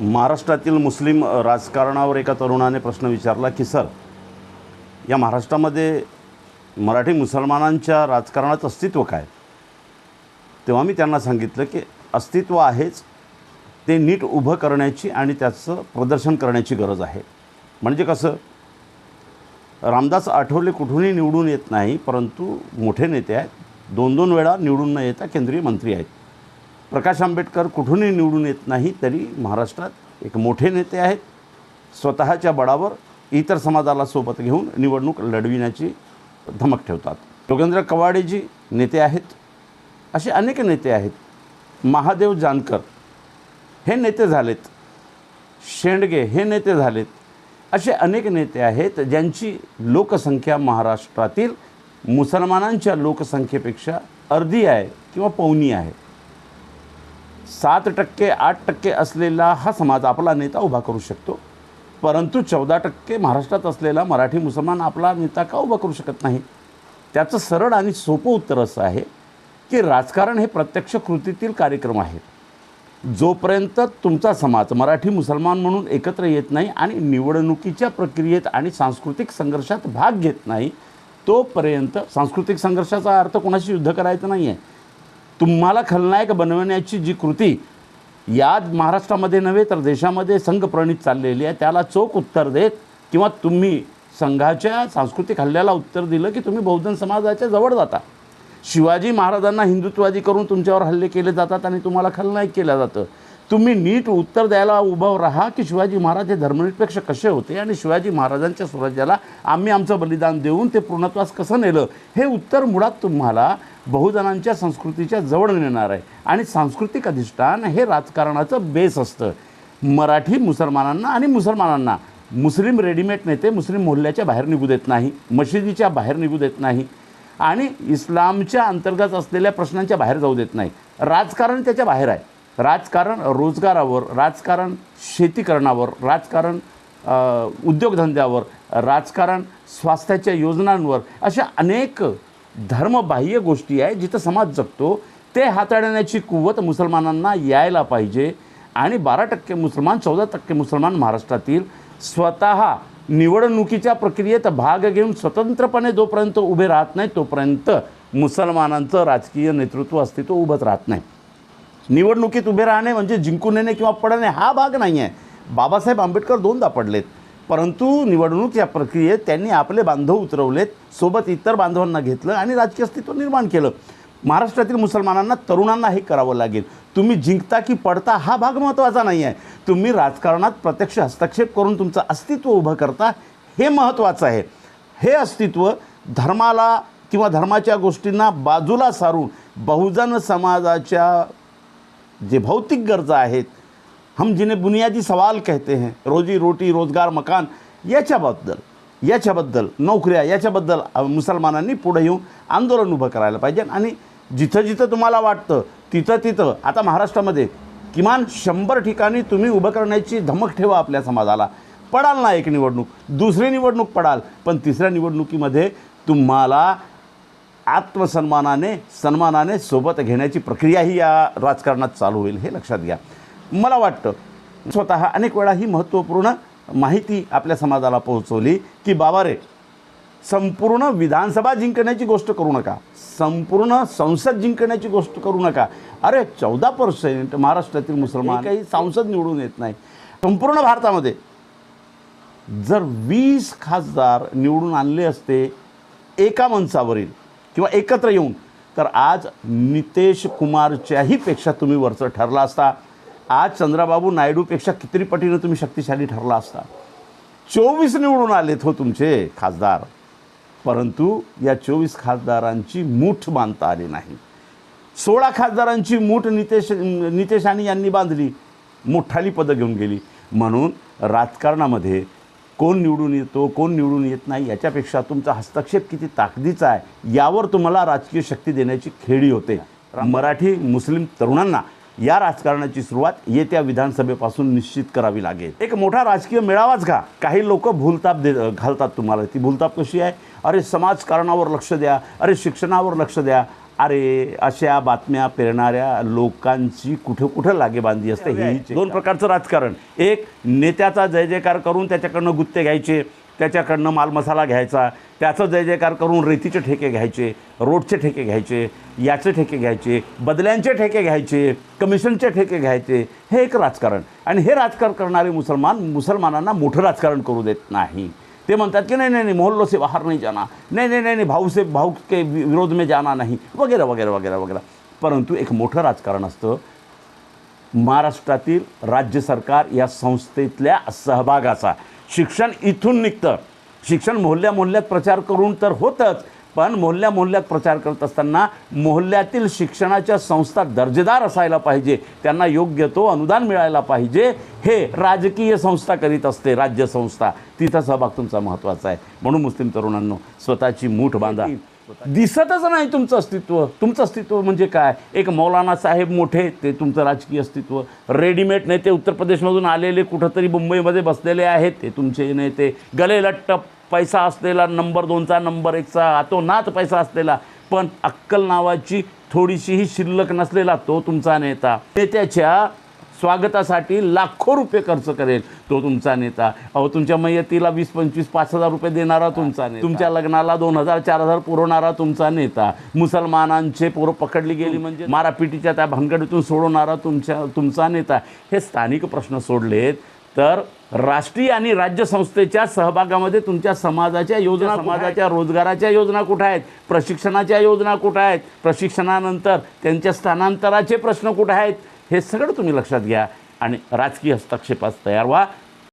महाराष्ट्रातील मुस्लिम राजकारणावर एका तरुणाने प्रश्न विचारला की सर या महाराष्ट्रामध्ये मराठी मुसलमानांच्या राजकारणाचं अस्तित्व काय? तेव्हा मी त्यांना सांगितलं की अस्तित्व आहेच. ते नीट उभं करण्याची आणि त्याचं प्रदर्शन करण्याची गरज आहे. म्हणजे कसं? रामदास आठवले कुठूनही निवडून येत नाही परंतु मोठे नेते आहेत. दोन दोन वेळा निवडून न येता केंद्रीय मंत्री आहेत. प्रकाश आंबेडकर कुठूनही निवडून येत नाही तरी महाराष्ट्रात एक मोठे नेते आहेत. स्वतःच्या बळावर इतर समाजाला सोबत घेऊन निवडणूक लढविण्याची धमक ठेवतात. योगेंद्र कवाडेजी नेते आहेत. असे अनेक नेते आहेत. महादेव जानकर हे नेते झालेत. शेंडगे हे नेते झालेत. असे अनेक नेते आहेत ज्यांची लोकसंख्या महाराष्ट्रातील मुसलमानांच्या लोकसंख्येपेक्षा अर्धी आहे किंवा पौनी आहे. सात टक्के आठ टक्के असलेला हा समाज आपला नेता उभा करू शकतो. परंतु चौदा टक्के महाराष्ट्रात असलेला मराठी मुसलमान आपला नेता का उभा करू शकत नाही? त्याचं सरळ आणि सोपं उत्तर असं आहे की राजकारण हे प्रत्यक्ष कृतीतील कार्यक्रम आहेत. जोपर्यंत तुमचा समाज मराठी मुसलमान म्हणून एकत्र येत नाही आणि निवडणुकीच्या प्रक्रियेत आणि सांस्कृतिक संघर्षात भाग घेत नाही तोपर्यंत सांस्कृतिक संघर्षाचा अर्थ कोणाशी युद्ध करायचं नाही आहे तुम्हाला खलनायक बनवण्याची जी कृती या महाराष्ट्रामध्ये नव्हे तर देशामध्ये संघप्रणित चाललेली आहे. त्याला चोख उत्तर देत किंवा तुम्ही संघाच्या सांस्कृतिक हल्ल्याला उत्तर दिलं की तुम्ही बहुजन समाजाच्या जवळ जाता. शिवाजी महाराजांना हिंदुत्वादी करून तुमच्यावर हल्ले केले जातात आणि तुम्हाला खलनायक केलं जातं. तुम्ही नीट उत्तर द्यायला उभं राहा की शिवाजी महाराज हे धर्मनिरपेक्ष कसे होते आणि शिवाजी महाराजांच्या स्वराज्याला आम्ही आमचं बलिदान देऊन ते पूर्णत्वास कसं नेलं? हे उत्तर मुळात तुम्हाला बहुजनांच्या संस्कृतीच्या जवळ नेणार आहे. आणि सांस्कृतिक अधिष्ठान हे राजकारणाचं बेस असतं. मराठी मुसलमानांना आणि मुसलमानांना. मुस्लिम रेडीमेड नेते मुस्लिम मोहल्ल्याच्या बाहेर निघू देत नाही मशिदीच्या बाहेर निघू देत नाही आणि इस्लामच्या अंतर्गत असलेल्या प्रश्नांच्या बाहेर जाऊ देत नाही. राजकारण त्याच्या बाहेर आहे. राजकारण रोजगारावर राजकारण शेतीकरणावर राजकारण उद्योगधंद्यावर राजकारण स्वास्थ्याच्या योजनांवर अशा अनेक धर्मबाह्य गोष्टी आहे जिथं समाज जगतो ते हाताळण्याची कुवत मुसलमानांना यायला पाहिजे. आणि बारा टक्के मुसलमान चौदा टक्के मुसलमान महाराष्ट्रातील स्वतः निवडणुकीच्या प्रक्रियेत भाग घेऊन स्वतंत्रपणे जोपर्यंत उभे राहत नाही तोपर्यंत मुसलमानांचं राजकीय नेतृत्व अस्तित्व उभंच राहत नाही. निवडणुकीत उभे राहणे म्हणजे जिंकून येणे किंवा पडणे हा भाग नाही आहे बाबासाहेब आंबेडकर दोनदा पडलेत. परंतु निवडणूक या प्रक्रियेत त्यांनी आपले बांधव उतरवलेत सोबत इतर बांधवांना घेतलं आणि राजकीय अस्तित्व निर्माण केलं. महाराष्ट्रातील मुसलमानांना तरुणांना हे करावं लागेल. तुम्ही जिंकता की पडता हा भाग महत्त्वाचा नाही आहे तुम्ही राजकारणात प्रत्यक्ष हस्तक्षेप करून तुमचं अस्तित्व उभं करता हे महत्त्वाचं आहे. हे अस्तित्व धर्माला किंवा धर्माच्या गोष्टींना बाजूला सारून बहुजन समाजाच्या जे भौतिक गरजा आहेत हम जिने बुनियादी सवाल कहते हैं रोजी रोटी रोजगार मकान याच्याबद्दल याच्याबद्दल नोकऱ्या याच्याबद्दल मुसलमानांनी पुढे येऊन आंदोलन उभं करायला पाहिजे. आणि जिथं जिथं तुम्हाला वाटतं तिथं तिथं आता महाराष्ट्रामध्ये किमान शंभर ठिकाणी तुम्ही उभं करण्याची धमक ठेवा आपल्या समाजाला. पडाल ना एक निवडणूक दुसरी निवडणूक पडाल पण तिसऱ्या निवडणुकीमध्ये तुम्हाला आत्मसन्मानाने सन्मानाने सोबत घेण्याची प्रक्रिया ही या राजकारणात चालू होईल हे लक्षात घ्या. मला वाटतं स्वतः अनेक वेळा ही महत्त्वपूर्ण माहिती आपल्या समाजाला पोहोचवली की बाबा रे संपूर्ण विधानसभा जिंकण्याची गोष्ट करू नका. संपूर्ण संसद जिंकण्याची गोष्ट करू नका. अरे चौदा पर्सेंट महाराष्ट्रातील मुसलमान काही संसद निवडून येत नाही. संपूर्ण भारतामध्ये जर वीस खासदार निवडून आणले असते एका मंचावरील किंवा एकत्र येऊन. तर आज नितेश कुमारच्याही पेक्षा तुम्ही वरचं ठरला असता. आज चंद्राबाबू नायडूपेक्षा किती पटीनं तुम्ही शक्तिशाली ठरला असता. चोवीस निवडून आलेत हो तुमचे खासदार. परंतु या चोवीस खासदारांची मूठ बांधता आली नाही. सोळा खासदारांची मूठ नितेश नितेशानी यांनी बांधली. मोठाली पदं घेऊन गेली. म्हणून राजकारणामध्ये कोण निवडून येतो कोण निवडून येत नाही याच्यापेक्षा तुमचा हस्तक्षेप किती ताकदीचा आहे यावर तुम्हाला राजकीय शक्ती देण्याची खेळी होते. मराठी मुस्लिम तरुणांना या राजकारणाची सुरुवात येत्या विधानसभेपासून निश्चित करावी लागेल. एक मोठा राजकीय मेळावाच का काही लोक भूलताप दे घालतात तुम्हाला. ती भूलताप कशी आहे? अरे समाजकारणावर लक्ष द्या. अरे शिक्षणावर लक्ष द्या. अरे अशा बातम्या पेरणाऱ्या लोकांची कुठं कुठं लागेबांधी असते हे दोन प्रकारचं राजकारण. एक नेत्याचा जय जयकार करून त्याच्याकडनं गुत्ते घ्यायचे त्याच्याकडनं मालमसाला घ्यायचा त्याचं जय जयकार करून रेतीचे ठेके घ्यायचे रोडचे ठेके घ्यायचे याचे ठेके घ्यायचे बदल्यांचे ठेके घ्यायचे कमिशनचे ठेके घ्यायचे हे एक राजकारण. आणि हे राजकारण करणारे मुसलमान मुसलमानांना मोठं राजकारण करू देत नाही. ते म्हणतात की नाही नाही नाही मोहल्लों से बाहर नहीं जाना नाही नाही नाही नाही भाऊ से भाऊ के विरोध में जाना नाही. वगैरे वगैरे वगैरे वगैरे. परंतु एक मोठं राजकारण असतं. महाराष्ट्रातील राज्य सरकार या संस्थेतल्या सहभागाचा. शिक्षण इथून निघतं. शिक्षण मोहल्ल्या मोहल्ल्यात प्रचार करून तर होतंच. पण मोहल्ल्या मोहल्ल्यात प्रचार करत असताना मोहल्ल्यातील शिक्षणाच्या संस्था दर्जेदार असायला पाहिजे. त्यांना योग्य तो अनुदान मिळायला पाहिजे. हे राजकीय संस्था करीत असते राज्य संस्था. तिथं सहभाग तुमचा महत्त्वाचा आहे. म्हणून मुस्लिम तरुणांनो स्वतःची मूठ बांधा. दिसतच नाही तुमचं अस्तित्व. तुमचं अस्तित्व म्हणजे काय? एक मौलाना साहेब मोठे ते तुमचं राजकीय अस्तित्व. रेडीमेड नेते उत्तर प्रदेशमधून आलेले कुठंतरी मुंबईमध्ये बसलेले आहेत. ते तुमचे नेते. गले लट्ट पैसा असलेला नंबर दोनचा नंबर एकचा तो नात पैसा असलेला. पण अक्कल नावाची थोडीशीही शिल्लक नसलेला तो तुमचा नेता. नेत्याच्या स्वागतासाठी लाखो रुपये खर्च करेल तो तुमचा नेता. अहो तुमच्या मयतीला वीस पंचवीस पाच हजार रुपये देणारा तुमचा नेता. तुमच्या लग्नाला दोन हजार चार हजार पुरवणारा तुमचा नेता. मुसलमानांचे पोरं पकडली गेली म्हणजे मारापिटीच्या त्या भानगडीतून सोडवणारा तुमच्या तुमचा नेता. हे स्थानिक प्रश्न सोडलेत. तर राष्ट्रीय आणि राज्य संस्थेच्या सहभागामध्ये तुमच्या समाजाच्या योजना समाजाच्या रोजगाराच्या योजना कुठं आहेत? प्रशिक्षणाच्या योजना कुठं आहेत? प्रशिक्षणानंतर त्यांच्या स्थानांतराचे प्रश्न कुठं आहेत? हे सगळं तुम्ही लक्षात घ्या आणि राजकीय हस्तक्षेपास तयार व्हा.